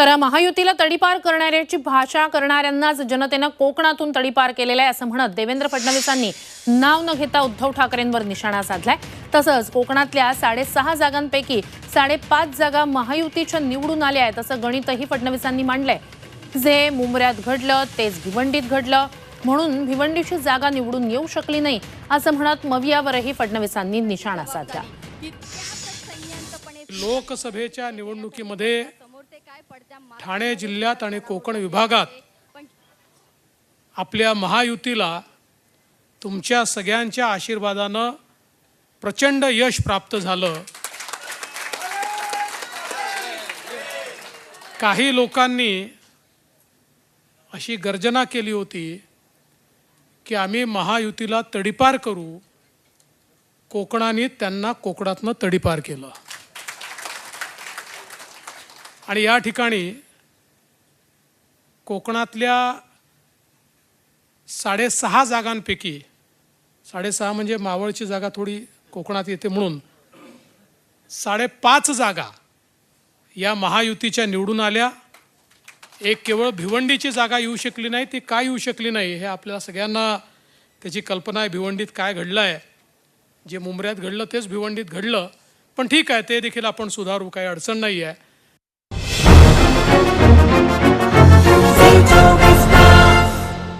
तर महायुतीला तडीपार करणाऱ्याची भाषा करणाऱ्यांनाच जनतेनं कोकणातून तडीपार केलेलं आहे असं म्हणत देवेंद्र फडणवीसांनी नाव न घेता उद्धव ठाकरेंवर निशाणा साधलाय. तसंच कोकणातल्या साडेसहा जागांपैकी साडेपाच जागा महायुतीच्या निवडून आल्या आहेत असं गणितही फडणवीसांनी मांडलंय. जे मुंबऱ्यात घडलं तेच भिवंडीत घडलं. म्हणून भिवंडीची जागा निवडून येऊ शकली नाही असं म्हणत मवियावरही फडणवीसांनी निशाणा साधला. लोकसभेच्या निवडणुकीमध्ये ठाणे जिल्ह्यात आणि कोकण विभागात आपल्या महायुतीला तुमच्या सगळ्यांच्या आशीर्वादानं प्रचंड यश प्राप्त झालं. काही लोकांनी अशी गर्जना केली होती की आम्ही महायुतीला तडीपार करू. कोकणाने त्यांना कोकणातनं तडीपार केलं. आणि या ठिकाणी कोकणातल्या साडेसहा जागांपैकी साडेसहा म्हणजे मावळची जागा थोडी कोकणात येते म्हणून साडेपाच जागा या महायुतीच्या निवडून आल्या. एक केवळ भिवंडीची जागा येऊ शकली नाही ती काय येऊ शकली नाही हे आपल्याला सगळ्यांना त्याची कल्पना आहे भिवंडीत काय घडलं आहे जे मुंबऱ्यात घडलं तेच भिवंडीत घडलं. पण ठीक आहे ते देखील आपण सुधारू काही अडचण नाही आहे